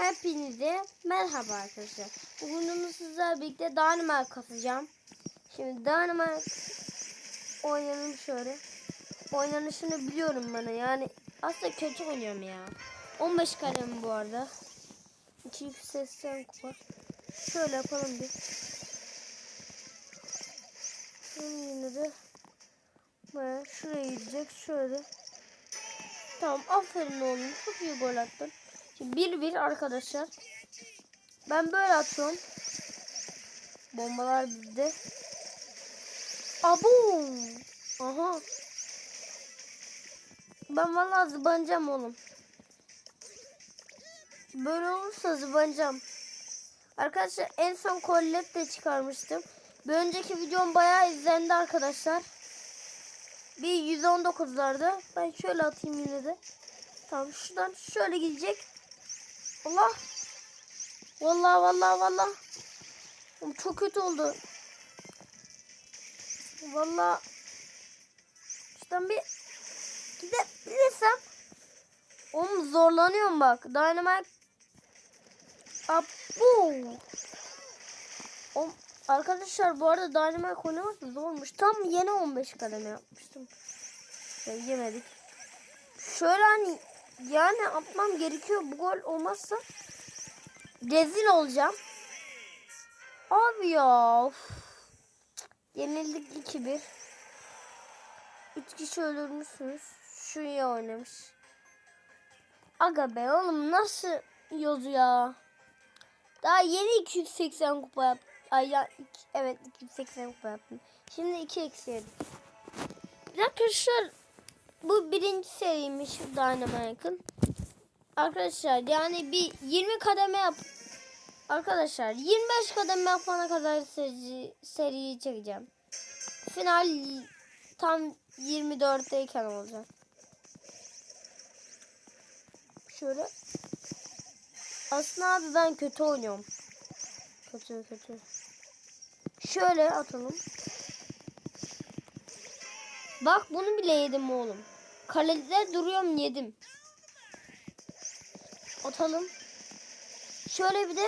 Hepinize merhaba arkadaşlar. Bugün sizlerle birlikte Dynamite kasacağım. Şimdi Dynamite oynayalım şöyle. Oynanışını biliyorum bana yani aslında kötü oynuyorum ya. 15 kalem bu arada. 280 kupa. Şöyle yapalım bir. Şimdi yine de böyle şuraya gidecek şöyle. Tamam aferin oğlum çok iyi gol attın. Şimdi 1-1 arkadaşlar. Ben böyle atıyorum. Bombalar bizde. Abu. Aha. Ben vallahi zıbanacağım oğlum. Böyle olursa zıbanacağım. Arkadaşlar en son kollet de çıkarmıştım. Bir önceki videom bayağı izlendi arkadaşlar. Bir 119'larda. Ben şöyle atayım yine de. Tamam şuradan şöyle gidecek. Allah. Vallahi vallahi vallahi. Oğlum Çok kötü oldu. Vallahi. Şuradan bir gidebilirsem. Oğlum zorlanıyorum bak. Dynamite. Abu. Oğlum, arkadaşlar bu arada Dynamite oynamak zormuş. Tam yeni 15 kademe yapmıştım. Şey, yemedik. Şöyle hani yani atmam gerekiyor. Bu gol olmazsa rezil olacağım. Abi ya. Of. Yenildik 2-1. 3 kişi öldürmüşsünüz. Şu iyi oynamış. Aga be oğlum nasıl yozu ya. Daha yeni 280 kupa yaptım. Ay ya, evet 280 kupa yaptım. Şimdi 2 eksi yedim. Arkadaşlar bu birinci seriymiş Dynamite'ın. Arkadaşlar yani bir 20 kademe yap. Arkadaşlar 25 kademe yapana kadar seri, seriyi çekeceğim. Final tam 24'teyken olacak. Şöyle. Aslında abi ben kötü oynuyorum. Kötü kötü. Şöyle atalım. Bak bunu bile yedim oğlum. Kalede duruyorum yedim. Atalım. Şöyle bir de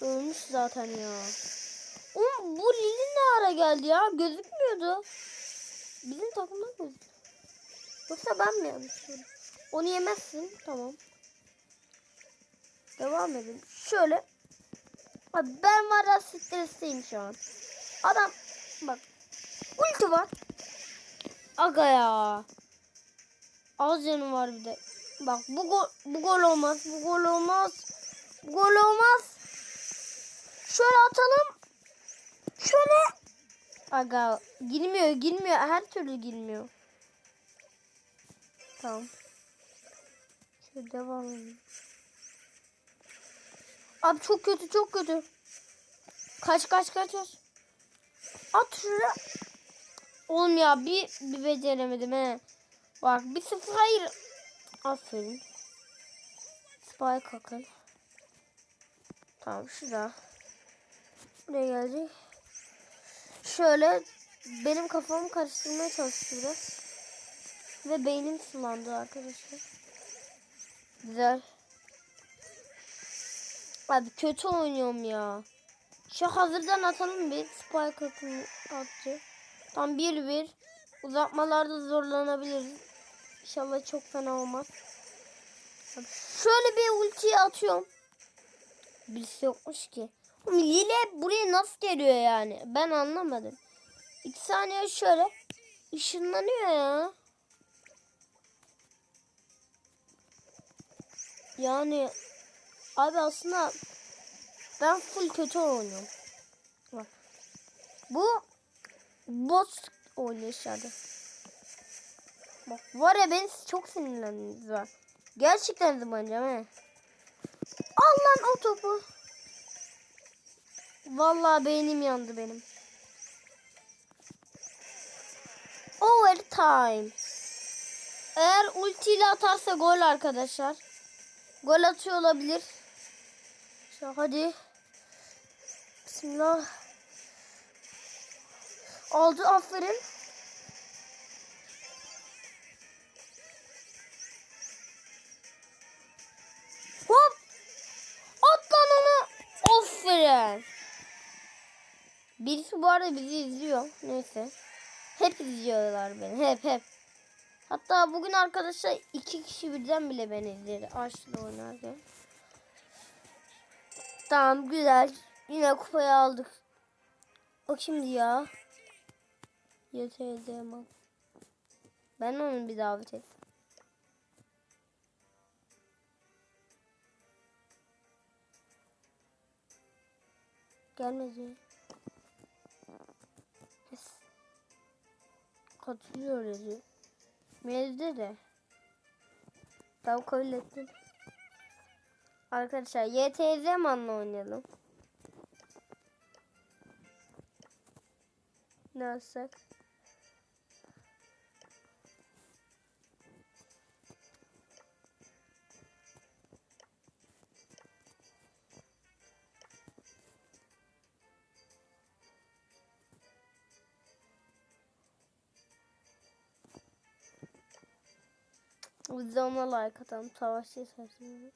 ölmüş zaten ya. Oğlum bu Lili ne ara geldi ya? Gözükmüyordu. Bizim takımda gözüküyor. Yoksa ben mi yanlış gördüm? Onu yemezsin. Tamam. Devam edelim. Şöyle. Abi ben var ya stresteyim şu an. Adam bak ulti var. Aga ya. Az canım var bir de. Bak bu gol bu gol olmaz. Bu gol olmaz. Bu gol olmaz. Şöyle atalım. Şöyle. Aga girmiyor girmiyor. Her türlü girmiyor. Tamam. Şöyle devam edelim. Abi çok kötü çok kötü. Kaç kaç kaç kaç. At şuraya. Oğlum ya bir, bir beceremedim he. Bak bir sıfır hayır. Aferin. Spike akıl. Tamam şurada. Buraya gelecek. Şöyle benim kafamı karıştırmaya çalıştı biraz. Ve beynim sulandı arkadaşlar. Güzel. Abi kötü oynuyorum ya. Şu hazırdan atalım bir. Spike atın, attı. Tam 1-1. Uzatmalarda zorlanabiliriz. İnşallah çok fena olmaz. Şöyle bir ultiyi atıyorum. Birisi yokmuş ki. Lile buraya nasıl geliyor yani? Ben anlamadım. İki saniye şöyle ışınlanıyor ya. Yani abi aslında ben full kötü oynuyorum. Bak. Bu bot oynuyor dışarıda. Bak var ya ben çok sinirlendim var. Gerçekten zıbanacağım he. Al lan o topu. Vallahi beynim yandı benim. Overtime. Eğer ultiyle atarsa gol arkadaşlar. Gol atıyor olabilir. Şu hadi. Bismillah. Aldı aferin. Hop. için. Birisi bu arada bizi izliyor. Neyse. Hep izliyorlar beni. Hep hep. Hatta bugün arkadaşlar iki kişi birden bile beni izledi. Açlı oynarken. Tamam güzel. Yine kupayı aldık. O kimdi ya? YTZ bak. Ben onu bir davet ettim. Gelmedi. Yes. Katılıyor yazıyor. Mailde de. Tamam kabul ettim. Arkadaşlar YTZ manla oynayalım. Ne yapsak? Biz de ona like atalım. Savaşçı isterseniz.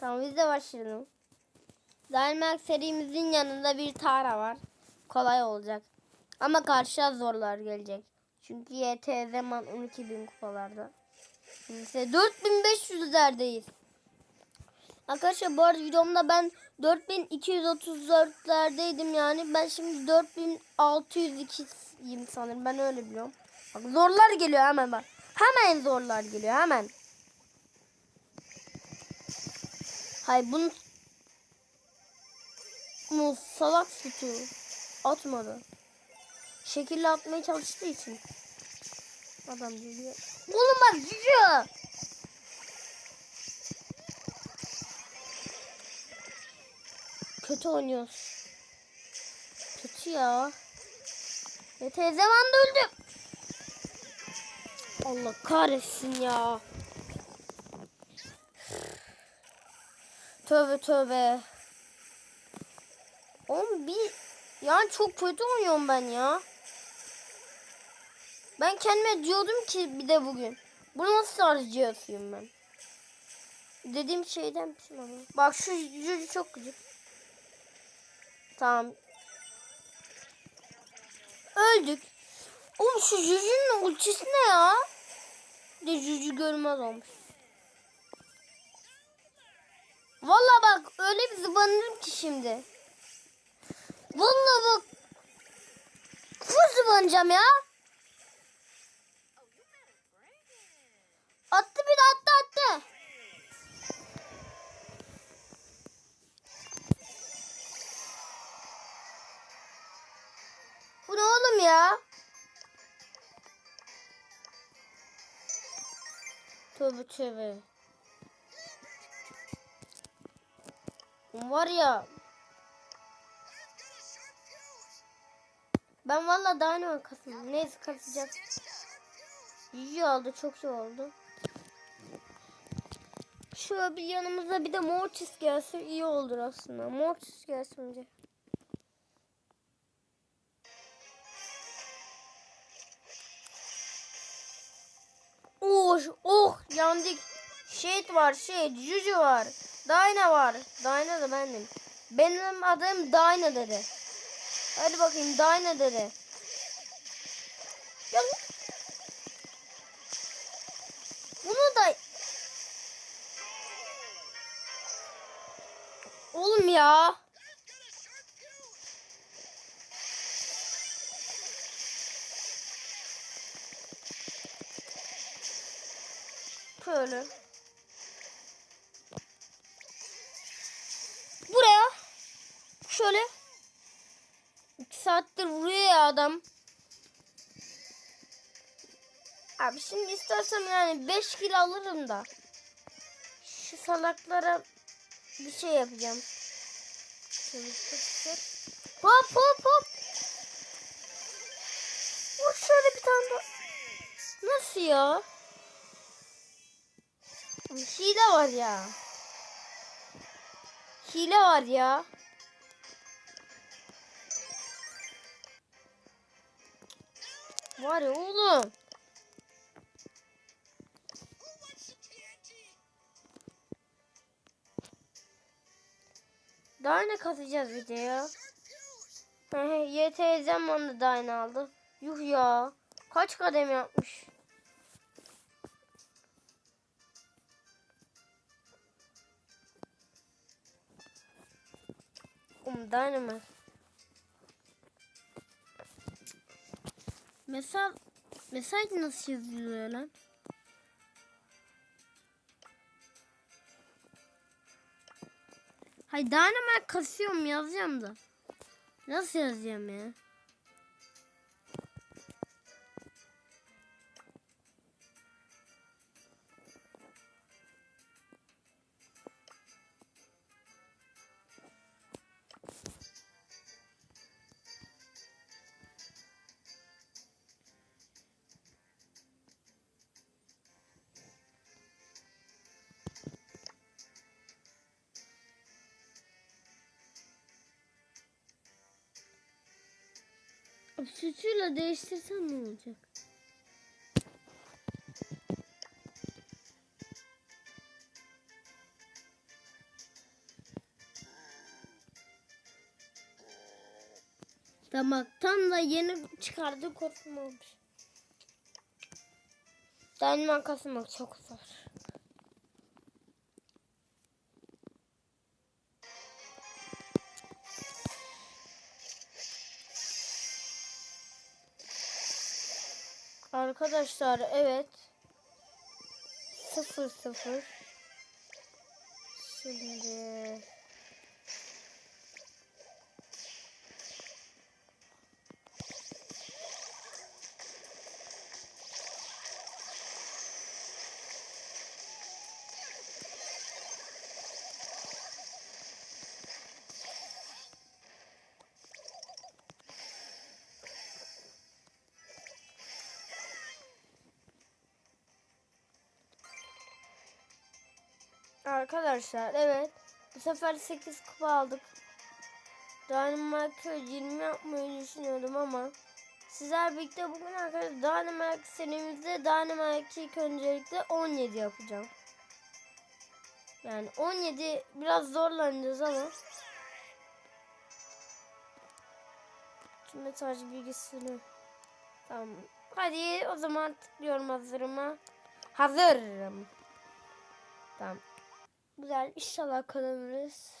Tamam biz de başlayalım. Dynamax serimizin yanında bir Tara var. Kolay olacak. Ama karşıya zorlar gelecek. Çünkü YT zaman 12.000 kupalarda. Biz ise 4500'lerdeyiz. Arkadaşlar bu arada videomda ben 4234'lerdeydim yani. Ben şimdi 4602'yim sanırım. Ben öyle biliyorum. Bak zorlar geliyor hemen bak. Hemen zorlar geliyor hemen. Hay bunu bu salak sütü atmadı. Şekilli atmaya çalıştığı için. Adam geliyor. Oğlum bak Kötü oynuyoruz. Kötü ya. Ve teyzem anda öldü. Allah kahretsin ya. Tövbe tövbe. Oğlum bir yani çok kötü oynuyorum ben ya. Ben kendime diyordum ki bir de bugün. Bunu nasıl harcıyorsun ben? Dediğim şeyden misin ama? Bak şu cücü çok güzel. Tamam. Öldük. Oğlum şu cücünün ultisi ne ya? De cücü görmez olmuş. Vallahi bak öyle bir zıbanırım ki şimdi. Vallahi bak. Full zıbanacağım ya. Attı bir de attı attı. Bu ne oğlum ya? Tövbe tövbe. Var ya. Ben valla ne kasım. Neyse kasacağız. İyi oldu çok iyi oldu. Şöyle bir yanımıza bir de Mortis gelse iyi olur aslında. Mortis gelsin önce. Oh, oh yandık. Shade var, şey, Juju var. Dyna var. Dyna da bendim. Benim adım Dyna dedi. Hadi bakayım Dyna dedi. Bunu da Oğlum ya. Şöyle. Buraya. Şöyle. İki saattir vuruyor ya adam. Abi şimdi istersem yani 5 kilo alırım da. Şu salaklara bir şey yapacağım. Hop hop hop. Vur şöyle bir tane daha. Nasıl ya? Hile şey var ya. Hile var ya. Var ya oğlum. Dayna katacağız videoya. YTZ zamanında Dayna aldı. Yuh ya. Kaç kadem yapmış. Um, Dynamite. Mesaj mesaj nasıl yazılıyor lan? Hay Dynamite kasıyorum yazacağım da. Nasıl yazacağım ya? Sütüyle değiştirsem ne olacak? Tamam tam da yeni çıkardığı kostüm olmuş. Dynamite kasmak çok zor. Arkadaşlar evet. Sıfır sıfır. Şimdi Arkadaşlar evet. Bu sefer 8 kupa aldık. Dynamite 20 yapmayı düşünüyordum ama sizler birlikte bugün arkadaşlar Dynamite serimizde Dynamite ilk öncelikle 17 yapacağım. Yani 17 biraz zorlanacağız ama Tüm mesaj bilgisini Tamam. Hadi o zaman tıklıyorum hazırıma. Hazırım. Tamam. Güzel. İnşallah kazanırız.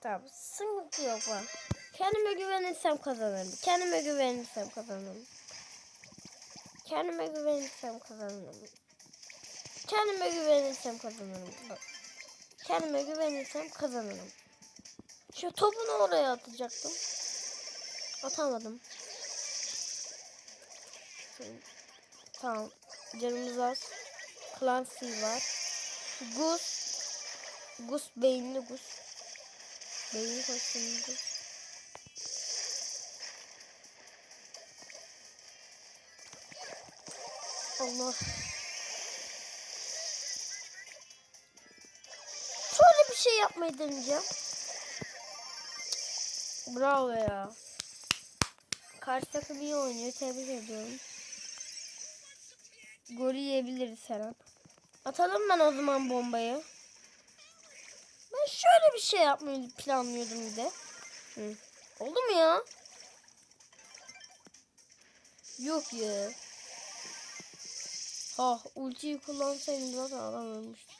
Tamam. Sıkıntı yok bak. Kendime güvenirsem kazanırım. Kendime güvenirsem kazanırım. Kendime güvenirsem kazanırım. Kendime güvenirsem kazanırım. Kendime güvenirsem kazanırım. Şu topunu oraya atacaktım. Atamadım. Tamam. Canımız az. Clancy var. Gus. Gus beyinli Gus. Beyni koşsun Gus. Allah. Şöyle bir şey yapmayı deneyeceğim. Bravo ya. Karşı takım iyi oynuyor. Tebrik ediyorum. Golü yiyebiliriz her an. Atalım ben o zaman bombayı. Ben şöyle bir şey yapmayı planlıyordum bir de. Hı. Oldu mu ya? Yok ya. Ha ultiyi kullansaydım zaten adam ölmüştü.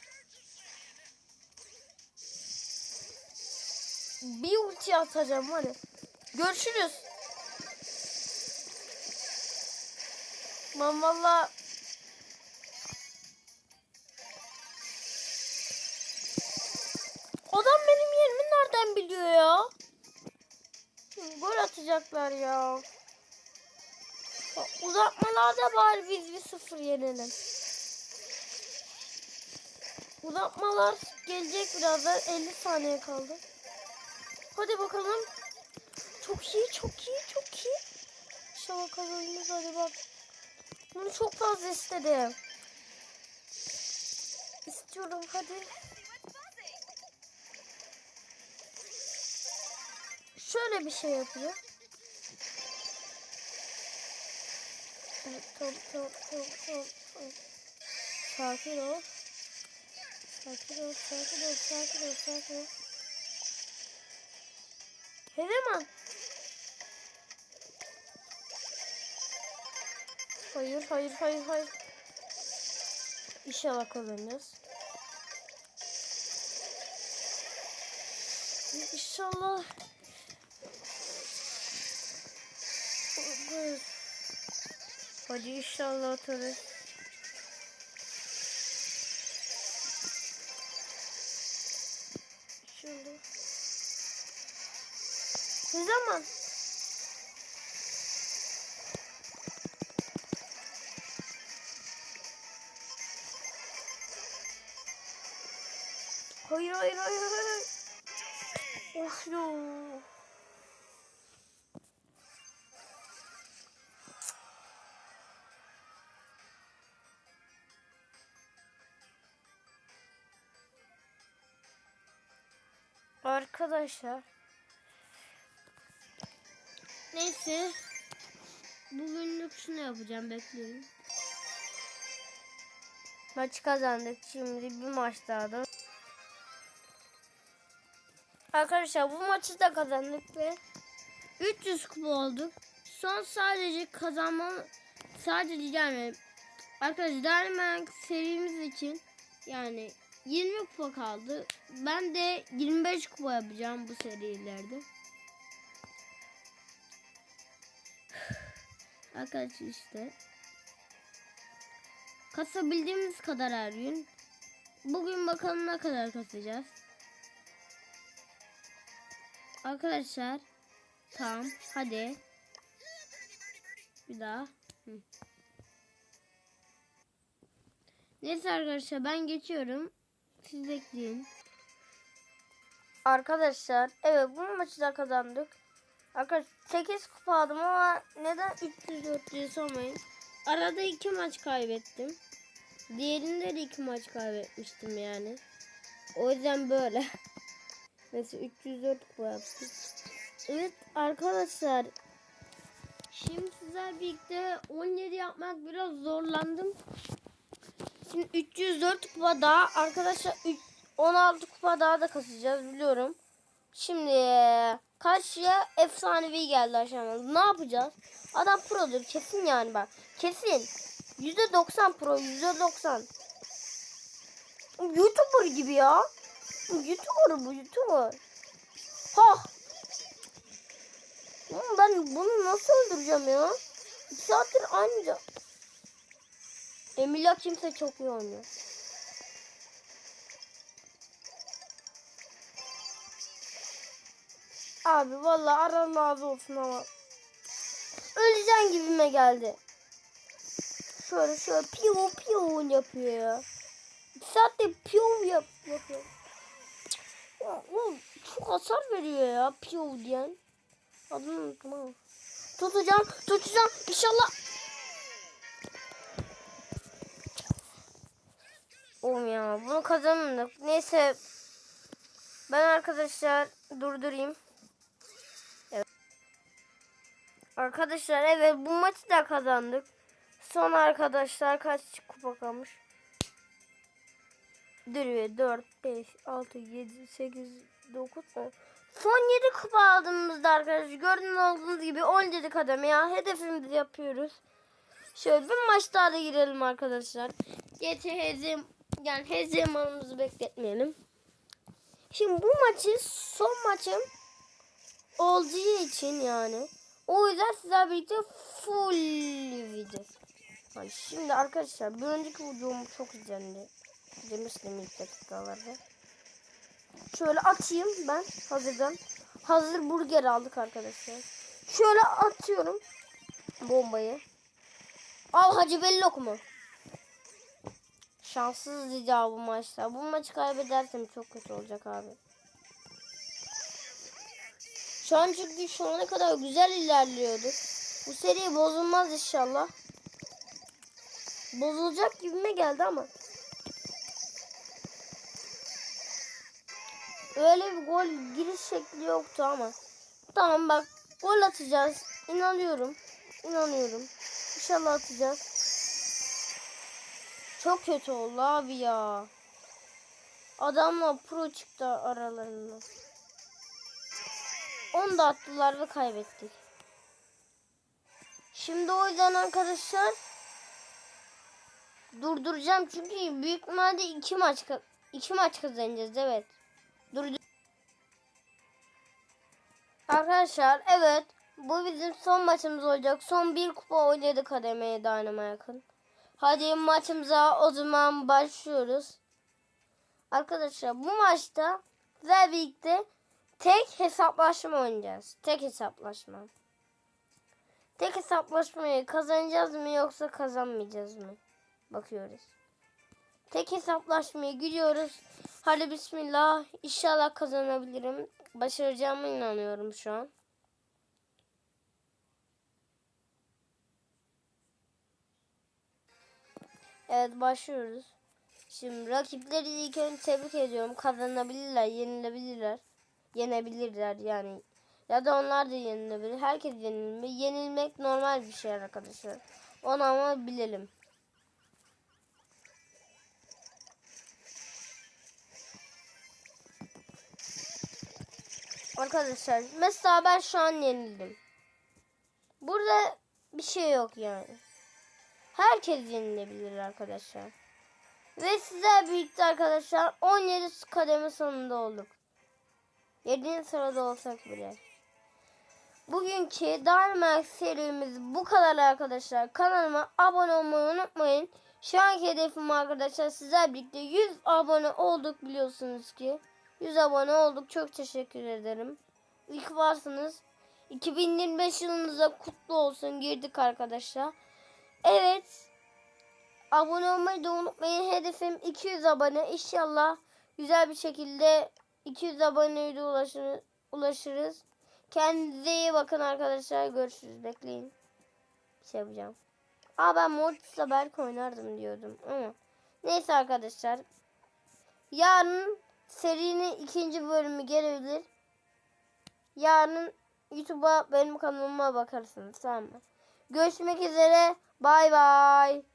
Bir ulti atacağım var ya. Görüşürüz. Ben valla Gol atacaklar ya. Uzatmalarda bari biz bir sıfır yenelim. Uzatmalar gelecek birazdan 50 saniye kaldı. Hadi bakalım. Çok iyi, çok iyi, çok iyi. İnşallah kazanırız hadi bak. Bunu çok fazla istedim. İstiyorum hadi. Şöyle bir şey yapacağım. Evet, Tamam tamam tamam tamam. tamam. Sakin ol. Sakin ol, sakin ol, sakin ol, sakin ol. Hedeman. Hayır, hayır, hayır, hayır. İnşallah kazanacağız. İnşallah. Hadi inşallah atarız. İnşallah. Ne zaman? Hayır hayır hayır hayır. Oh yo. Arkadaşlar. Neyse. Bugünlük şunu yapacağım bekleyin. Maç kazandık. Şimdi bir maç daha da. Arkadaşlar bu maçı da kazandık ve 300 kupa olduk. Son sadece kazanma sadece yani arkadaşlar Dynamax serimiz için yani 20 kupa kaldı. Ben de 25 kupa yapacağım bu serilerde. Arkadaşlar işte kasabildiğimiz kadar her gün. Bugün bakalım ne kadar kasacağız. Arkadaşlar tamam hadi bir daha Hı. neyse arkadaşlar ben geçiyorum siz bekleyin arkadaşlar evet bu maçı da kazandık arkadaşlar 8 kupa aldım ama neden 304 diye sormayın arada 2 maç kaybettim diğerinde de 2 maç kaybetmiştim yani o yüzden böyle Mesela 304 kupa yaptık. Evet arkadaşlar. Şimdi sizler birlikte 17 yapmak biraz zorlandım. Şimdi 304 kupa daha arkadaşlar 3 16 kupa daha da kasacağız biliyorum. Şimdi karşıya efsanevi geldi aşağıya. Ne yapacağız? Adam produr kesin yani bak. Kesin. %90 pro %90. YouTuber gibi ya. YouTuber bu YouTuber. Ha. Ben bunu nasıl öldüreceğim ya? Bir saattir anca. Emilia kimse çok iyi oynuyor. Abi vallahi aran razı olsun ama. Öleceğim gibime geldi. Şöyle şöyle piyo piyo yapıyor ya. Bir saatte piyo yap yapıyor. Ya, oğlum çok hasar veriyor ya piyo diyen. Adını unuttum. Tutacağım, tutacağım. İnşallah. Oğlum ya bunu kazanmadık. Neyse. Ben arkadaşlar durdurayım. Evet. Arkadaşlar evet bu maçı da kazandık. Son arkadaşlar kaç kupa kalmış? Duruyor 4, 5, 6, 7, 8, 9, 10. Son 7 kupa aldığımızda arkadaşlar gördüğünüz olduğunuz gibi 17 kademe ya hedefimizi yapıyoruz. Şöyle bir maç daha da girelim arkadaşlar. GT yani hezemanımızı bekletmeyelim. Şimdi bu maçı son maçım olduğu için yani. O yüzden sizler birlikte full video. Yani şimdi arkadaşlar bir önceki videom çok izlendi. Demiştim ilk dakikalarda. Şöyle atayım ben hazırdan. Hazır burger aldık arkadaşlar. Şöyle atıyorum bombayı. Al Hacı Bellok mu? Şanssız rica bu maçta. Bu maçı kaybedersem çok kötü olacak abi. Şu an çünkü şu ana kadar güzel ilerliyordu. Bu seri bozulmaz inşallah. Bozulacak gibime geldi ama. Öyle bir gol giriş şekli yoktu ama. Tamam bak gol atacağız. İnanıyorum. İnanıyorum. İnşallah atacağız. Çok kötü oldu abi ya. Adamla pro çıktı aralarında. Onu da attılar ve kaybettik. Şimdi o yüzden arkadaşlar durduracağım çünkü büyük ihtimalle iki maç iki maç kazanacağız evet. Durdur. Arkadaşlar evet bu bizim son maçımız olacak. Son bir kupa oynadık kademeye dayanama yakın. Hadi maçımıza o zaman başlıyoruz. Arkadaşlar bu maçta sizlerle birlikte tek hesaplaşma oynayacağız. Tek hesaplaşma. Tek hesaplaşmayı kazanacağız mı yoksa kazanmayacağız mı? Bakıyoruz. Tek hesaplaşmaya gidiyoruz. Hadi bismillah. İnşallah kazanabilirim. Başaracağıma inanıyorum şu an. Evet başlıyoruz. Şimdi rakipleri ilk önce tebrik ediyorum. Kazanabilirler, yenilebilirler. Yenebilirler yani. Ya da onlar da yenilebilir. Herkes yenilme. Yenilmek normal bir şey arkadaşlar. Onu ama bilelim. Arkadaşlar mesela ben şu an yenildim. Burada bir şey yok yani. Herkes yenilebilir arkadaşlar. Ve sizler birlikte arkadaşlar 17 kademe sonunda olduk. 7. sırada olsak bile. Bugünkü Dynamax serimiz bu kadar arkadaşlar. Kanalıma abone olmayı unutmayın. Şu anki hedefim arkadaşlar sizler birlikte 100 abone olduk biliyorsunuz ki. 100 abone olduk. Çok teşekkür ederim. İlk varsınız. 2025 yılınıza kutlu olsun. Girdik arkadaşlar. Evet. Abone olmayı da unutmayın. Hedefim 200 abone. İnşallah güzel bir şekilde 200 aboneye de ulaşır, ulaşırız. Kendinize iyi bakın arkadaşlar. Görüşürüz. Bekleyin. Bir şey yapacağım. Aa ben Mortis'la belki oynardım diyordum ama. Neyse arkadaşlar. Yarın serinin ikinci bölümü gelebilir. Yarın YouTube'a benim kanalıma bakarsınız tamam mı? Görüşmek üzere. Bay bay.